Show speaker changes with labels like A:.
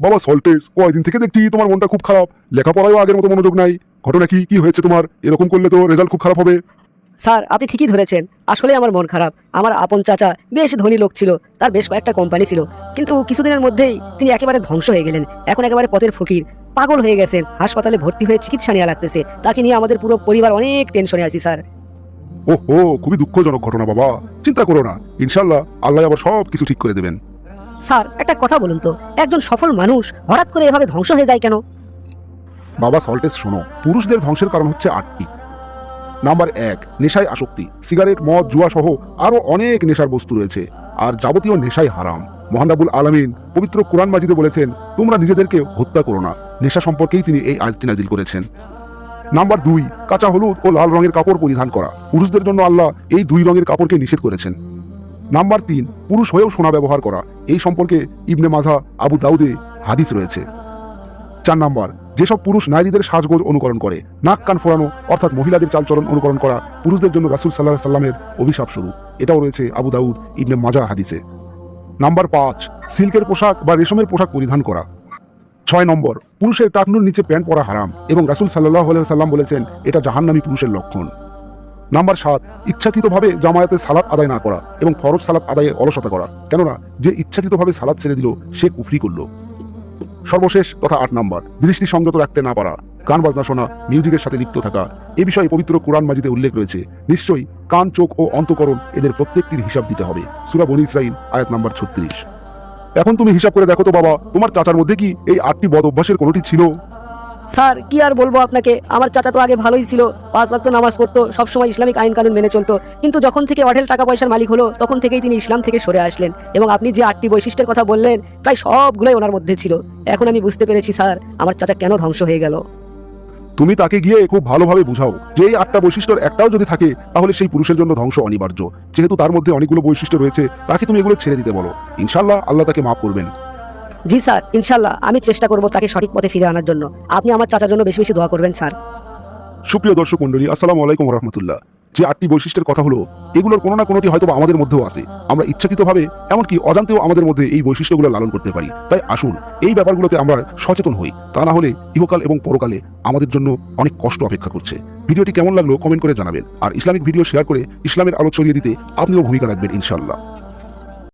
A: বাবা সল্টেস কয়দিন থেকে দেখছি তোমার মনটা খুব খারাপ। লেখাপড়ায়ও আগের মতো মনোযোগ নাই। ঘটনা কি? কি হয়েছে তোমার? এরকম করলে তো রেজাল্ট খুব খারাপ হবে।
B: স্যার আপনি ঠিকই ধরেছেন। আসলে আমার মন খারাপ। আমার আপন চাচা বেশ ধনী লোক ছিল। তার বেশ কয়েকটা কোম্পানি ছিল। কিন্তু কিছুদিনের মধ্যেই তিনি একেবারে ধ্বংস হয়ে গেলেন। এখন একেবারে পথের ফকির। পাগল হয়ে গেছেন। হাসপাতালে ভর্তি হয়ে চিকিৎসা নেওয়া লাগতেছে। তাকে নিয়ে আমাদের পুরো পরিবার অনেক টেনশনে আছি স্যার।
A: ওহো খুবই দুঃখজনক ঘটনা বাবা। চিন্তা করো না। ইনশাল্লাহ আল্লাহ আবার সব কিছু ঠিক করে দেবেন।
B: স্যার, একটা কথা বলুন তো। একজন সফল মানুষ হঠাৎ করে এভাবে ধ্বংস হয়ে যায় কেন?
A: বাবা সল্টেস শোনো পুরুষদের ধ্বংসের কারণ হচ্ছে আটটি। নাম্বার এক, নেশায় আসক্তি। সিগারেট, মদ জুয়া সহ আরও অনেক নেশার বস্তু রয়েছে। আর যাবতীয় নেশাই হারাম। মহানাবুল আলামিন পবিত্র কোরআন মাজিদে বলেছেন, তোমরা নিজেদেরকে হত্যা করো না। নেশা সম্পর্কেই তিনি এই আয়াতটি নাজিল করেছেন। নাম্বার দুই, কাঁচা হলুদ ও লাল রঙের কাপড় পরিধান করা। পুরুষদের জন্য আল্লাহ এই দুই রঙের কাপড়কে নিষেধ করেছেন। নাম্বার তিন, পুরুষ হয়েও সোনা ব্যবহার করা। এই সম্পর্কে ইবনে মাঝা আবু দাউদে হাদিস রয়েছে। চার নাম্বার, যেসব পুরুষ নারীদের সাজগোজ অনুকরণ করে, নাক কান ফোরানো অর্থাৎ মহিলাদের চালচলন অনুকরণ করা, পুরুষদের জন্য রাসুল সাল্লাহ সাল্লামের অভিশাপ শুরু এটাও রয়েছে আবু দাউদ ইবনে মাজা হাদিসে। নাম্বার পাঁচ, সিল্কের পোশাক বা রেশমের পোশাক পরিধান করা। ছয় নম্বর, পুরুষের টাকনুর নিচে প্যান্ট পরা হারাম এবং রাসুল সাল্লাহ সাল্লাম বলেছেন, এটা জাহান্নামী পুরুষের লক্ষণ। নাম্বার সাত, ইচ্ছাকৃতভাবে জামায়াতে সালাত আদায় না করা এবং ফরজ সালাত আদায়ে অলসতা করা। কেননা, যে ইচ্ছাকৃতভাবে সালাত ছেড়ে দিল, সে কুফরি করল। সর্বশেষ তথা আট নাম্বার, দৃষ্টি সংযত রাখতে না পারা। গান বাজনা শোনা, মিউজিকের সাথে লিপ্ত থাকা, এ বিষয়ে পবিত্র কোরআন মাজিদে উল্লেখ রয়েছে। নিশ্চয়ই কান, চোখ ও অন্তকরণ এদের প্রত্যেকটির হিসাব দিতে হবে। সুরা বনি ইসরাইল আয়াত নাম্বার ছত্রিশ। এখন তুমি হিসাব করে দেখো তো বাবা, তোমার চাচার মধ্যে কি এই আটটি বদ অভ্যাসের কোনোটি ছিল?
B: স্যার, কি আর বলব আপনাকে? আমার চাচা তো আগে ভালোই ছিল। পাঁচ ওয়াক্ত নামাজ পড়তো, সবসময় ইসলামিক আইন কানুন মেনে চলতো। কিন্তু যখন থেকে অঢেল টাকা পয়সার মালিক হলো, তখন থেকেই তিনি ইসলাম থেকে সরে আসলেন এবং আপনি যে আটটি বৈশিষ্ট্যের কথা বললেন, প্রায় সবগুলোই ওনার মধ্যে ছিল। এখন আমি বুঝতে পেরেছি, স্যার, আমার চাচা কেন ধ্বংস হয়ে গেল।
A: তুমি তাকে গিয়ে খুব ভালোভাবে বুঝাও যে এই আটটা বৈশিষ্ট্যের একটাও যদি থাকে, তাহলে সেই পুরুষের জন্য ধ্বংস অনিবার্য। যেহেতু তার মধ্যে অনেকগুলো বৈশিষ্ট্য রয়েছে, তাকে তুমি এগুলো ছেড়ে দিতে বলো। ইনশাল্লাহ আল্লাহ তাকে মাফ করবেন।
B: জি স্যার, ইনশাল্লাহ, আমি চেষ্টা করব তাকে সঠিক পথে ফিরে আনার জন্য। আপনি আমার চাচার জন্য বেশি বেশি দোয়া করবেন, স্যার।
A: সুপ্রিয় দর্শক মন্ডলী আসসালামু আলাইকুম রহমতুল্লাহ। যে আটটি বৈশিষ্ট্যের কথা হলো, এগুলোর কোনো না কোনোটি হয়তো আমাদের মধ্যেও আছে। আমরা ইচ্ছাকৃতভাবে, এমনকি অজান্তেও আমাদের মধ্যে এই বৈশিষ্ট্যগুলো লালন করতে পারি। তাই আসুন, এই ব্যাপারগুলোতে আমরা সচেতন হই। তা না হলে ইহকাল এবং পরকালে আমাদের জন্য অনেক কষ্ট অপেক্ষা করছে। ভিডিওটি কেমন লাগল কমেন্ট করে জানাবেন। আর ইসলামিক ভিডিও শেয়ার করে ইসলামের আলো ছড়িয়ে দিতে আপনিও ভূমিকা রাখবেন ইনশাল্লাহ